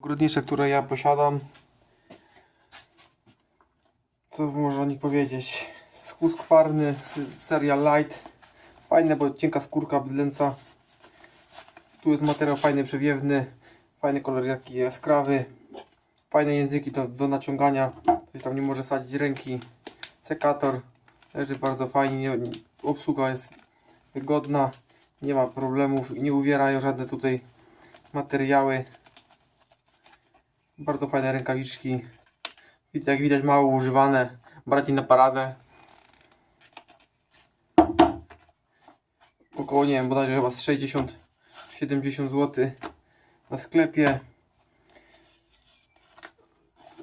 Ogrodnicze, które ja posiadam. Co można o nich powiedzieć? Skwarny, seria light. Fajne, bo cienka skórka bydlęca. Tu jest materiał fajny, przewiewny. Fajny kolor jaki jaskrawy. Fajne języki do, do naciągania. Ktoś tam nie może sadzić ręki. Sekator. Leży bardzo fajnie. Nie, obsługa jest wygodna. Nie ma problemów. Nie uwierają żadne tutaj materiały. Bardzo fajne rękawiczki. Jak widać mało używane. Bardziej na paradę. Około nie wiem, bodajże chyba z 60-70 zł na sklepie.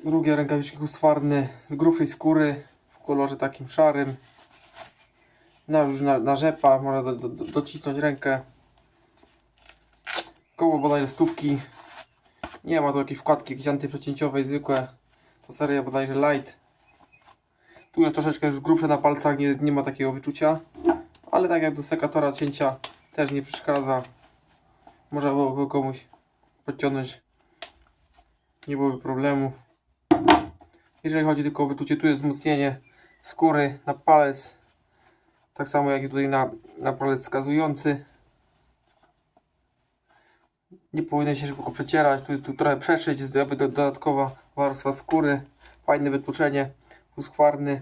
Drugie rękawiczki husfarne z grubszej skóry w kolorze takim szarym. Na, już na, na rzepa, można do, do, docisnąć rękę. Koło bodajże stówki. Nie ma tu jakiejś wkładki jakiejś antyprzecięciowej, zwykłe. To seria bodajże light. Tu jest troszeczkę już grubsze na palcach, nie, nie ma takiego wyczucia. Ale tak jak do sekatora cięcia też nie przeszkadza. Można byłoby komuś podciągnąć. Nie byłoby problemu. Jeżeli chodzi tylko o wyczucie, tu jest wzmocnienie skóry na palec. Tak samo jak i tutaj na, na palec wskazujący. Nie powinno się szybko przecierać. Tu jest tu trochę przeszyć, jest jakby do, dodatkowa warstwa skóry. Fajne wytłuczenie, huskwarny.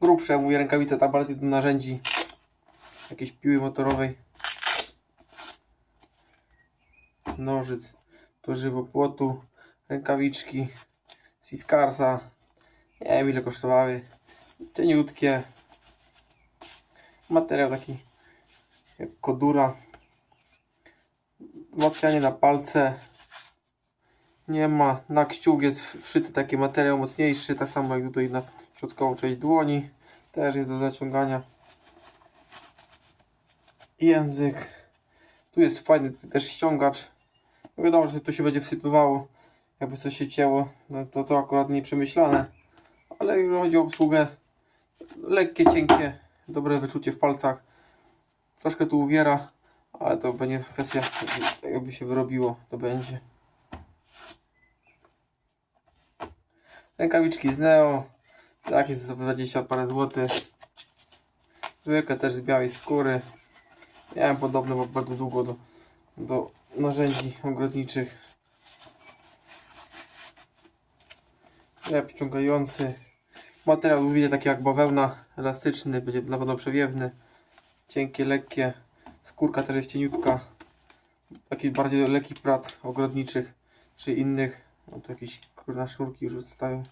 Grubsze, mówię, rękawice tam bardziej do narzędzi. Jakiejś piły motorowej. Nożyc do żywopłotu. Rękawiczki z Fiskarsa. Nie wiem ile kosztowały. Cieniutkie. Materiał taki jak kodura wzmacnianie na palce. Nie ma na kciuk jest wszyty taki materiał mocniejszy tak samo jak tutaj na środkową część dłoni. Też jest do zaciągania. Język. Tu jest fajny też ściągacz. No wiadomo, że to się będzie wsypywało jakby coś się cięło. No to to akurat nie przemyślane ale jeżeli chodzi o obsługę lekkie, cienkie dobre wyczucie w palcach. Troszkę tu uwiera ale to będzie kwestia, jakby się wyrobiło, to będzie. Rękawiczki z Neo, jest za 20 parę złotych. Zwykłe też z białej skóry. Miałem podobne, bo bardzo długo do, do narzędzi ogrodniczych. Chleb ciągający. Materiał widzę taki jak bawełna, elastyczny, będzie na pewno przewiewny. Cienkie, lekkie. Skórka też jest cieniutka. Taki bardziej lekkich prac ogrodniczych czy innych. No tu jakieś kurna szurki już odstają.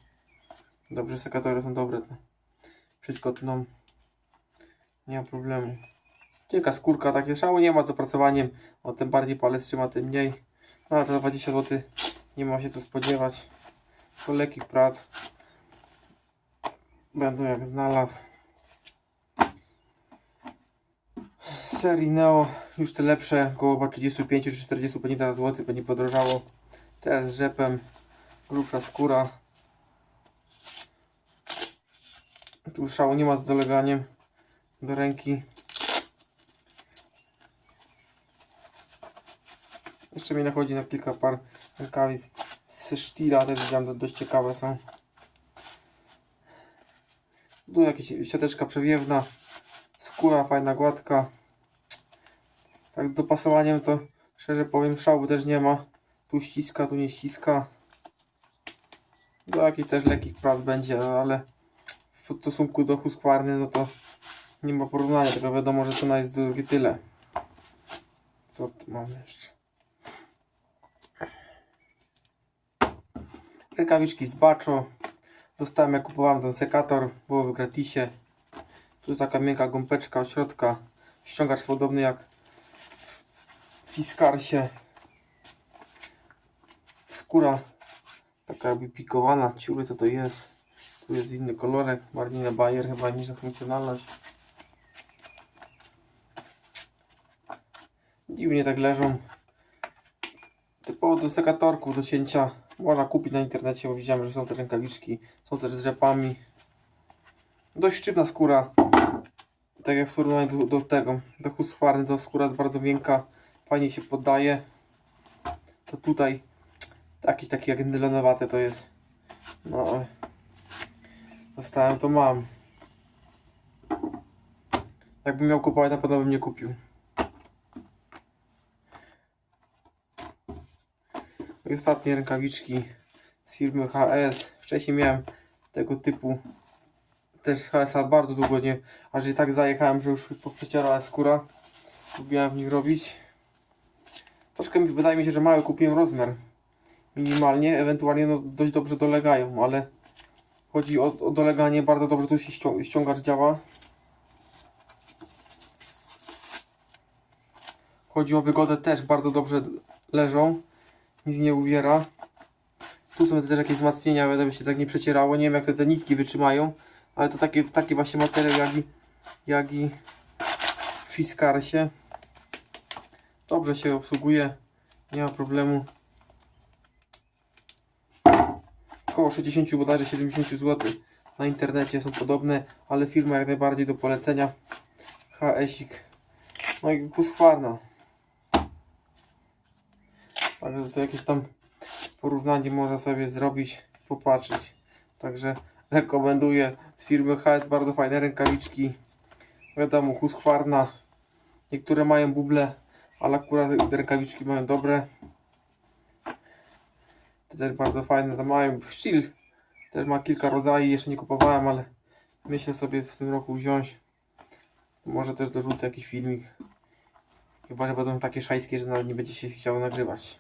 Dobrze, sekatory są dobre. Wszystko tną. Nie ma problemu. Cienka skórka, takie szały nie ma z opracowaniem. O tym bardziej palec trzyma, tym mniej. No ale to za 20 zł nie ma się co spodziewać. Do lekkich prac. Będą jak znalazł. Serii Neo już te lepsze, około chyba 35 czy 40 pewnie teraz zł, będzie podrożało. Teraz z rzepem, grubsza skóra. Tu nie ma z doleganiem do ręki. Jeszcze mi nachodzi na kilka par rękawic z sztila, też widziałem, dość ciekawe są. Tu jakieś siateczka przewiewna, skóra fajna, gładka. Tak z dopasowaniem to szczerze powiem szału też nie ma. Tu ściska, tu nie ściska. Do jakichś też lekkich prac będzie, ale w stosunku do huskwarny no to nie ma porównania, tylko wiadomo, że cena jest drugie tyle. Co tu mamy jeszcze? Rękawiczki z Baczo. Dostałem jak kupowałem ten sekator, było w gratisie. Tu jest taka miękka gąbeczka od środka. Ściągacz podobny jak Fiskarsie. Skóra taka jakby pikowana, ciury co to jest. Tu jest inny kolorek, bardziej na bajer chyba niż na funkcjonalność. Dziwnie tak leżą. Typowo do sekatorków, do cięcia. Można kupić na internecie, bo widziałem, że są te rękawiczki. Są też z rzepami. Dość sztywna skóra. Tak jak w porównaniu do, do tego, do husqvarny, to skóra jest bardzo miękka. Fajnie się poddaje. to tutaj jakieś takie jak nylonowate to jest. No ale dostałem to mam. Jakbym miał kupować, na pewno bym nie kupił. I ostatnie rękawiczki z firmy HS. Wcześniej miałem tego typu też z HSA bardzo długo nie, aż i tak zajechałem, że już poprzecierała skóra. Lubiłem w nich robić. Troszkę mi, wydaje mi się, że mały kupiłem rozmiar. Minimalnie, ewentualnie no, dość dobrze dolegają, ale chodzi o, o doleganie, bardzo dobrze tu się ścią- ściągacz działa. Chodzi o wygodę też, bardzo dobrze leżą. Nic nie uwiera. Tu są też jakieś wzmacnienia, żeby się tak nie przecierało. Nie wiem jak te, te nitki wytrzymają, ale to takie, taki właśnie materiał jak i, jak i w Fiskarsie. Dobrze się obsługuje, nie ma problemu. Około 60 bodajże 70 zł na internecie są podobne, ale firma jak najbardziej do polecenia. HS-ik. No i Husqvarna. Także to jakieś tam porównanie można sobie zrobić, popatrzeć. Także rekomenduję z firmy HS bardzo fajne rękawiczki. Wiadomo, Husqvarna. Niektóre mają buble, ale akurat rękawiczki mają dobre. Te też bardzo fajne, to mają Steel. Też ma kilka rodzajów, jeszcze nie kupowałem, ale myślę sobie w tym roku wziąć. Może też dorzucę jakiś filmik. Chyba, że będą takie szajskie, że nawet nie będzie się chciało nagrywać.